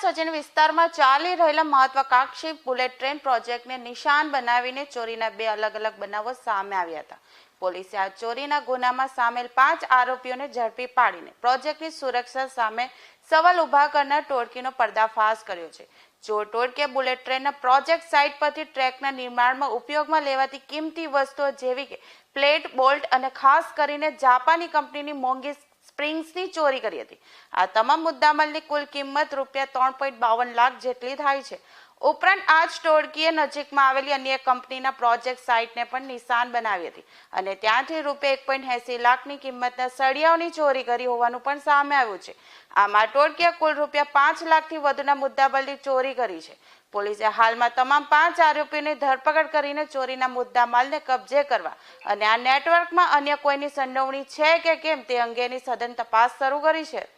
સજ્જન વિસ્તારમાં ચાલી રહેલા મહત્વાકાંક્ષી બુલેટ ટ્રેન પ્રોજેક્ટને નિશાન બનાવીને ચોરીના બે અલગ અલગ બનાવો સામે આવ્યા હતા. પોલીસે આ ચોરીના ગુનામાં સામેલ પાંચ આરોપીઓને ઝડપી પાડીને પ્રોજેક્ટની સુરક્ષા સામે સવાલ ઊભા કરનાર ટોળકીનો પર્દાફાશ કર્યો છે. ચોર ટોળકે બુલેટ ટ્રેનના પ્રોજેક્ટ સાઇટ પરથી ટ્રેકના નિર્માણમાં ઉપયોગમાં લેવાતી કિંમતી વસ્તુઓ જેવી કે પ્લેટ બોલ્ટ અને ખાસ કરીને જાપાની કંપનીની મોંઘી સ્પ્રિંગ્સની ચોરી કરી હતી. આ તમામ મુદ્દામાલની કુલ કિંમત રૂપિયા ત્રણ પોઈન્ટ બાવન લાખ જેટલી થાય છે. ઉપરાંત આ જ ટોળકીએ નજીકમાં આવેલી અન્ય કંપનીના પ્રોજેક્ટ સાઇટને પણ નિશાન બનાવી હતી. અને ત્યાંથી રૂપિયા એક પોઈન્ટ એસી લાખની કિંમતના સળિયાઓની ચોરી કરી હોવાનું પણ સામે આવ્યું છે. આમાં ટોળકીએ કુલ રૂપિયા પાંચ લાખથી વધુના મુદ્દામાલની ચોરી કરી છે. પોલીસે હાલમાં તમામ પાંચ આરોપીઓની ધરપકડ કરીને ચોરીના મુદ્દામાલને કબજે કરવા અને આ નેટવર્કમાં અન્ય કોઈની સંડોવણી છે કે કેમ તે અંગેની સઘન તપાસ શરૂ કરી છે.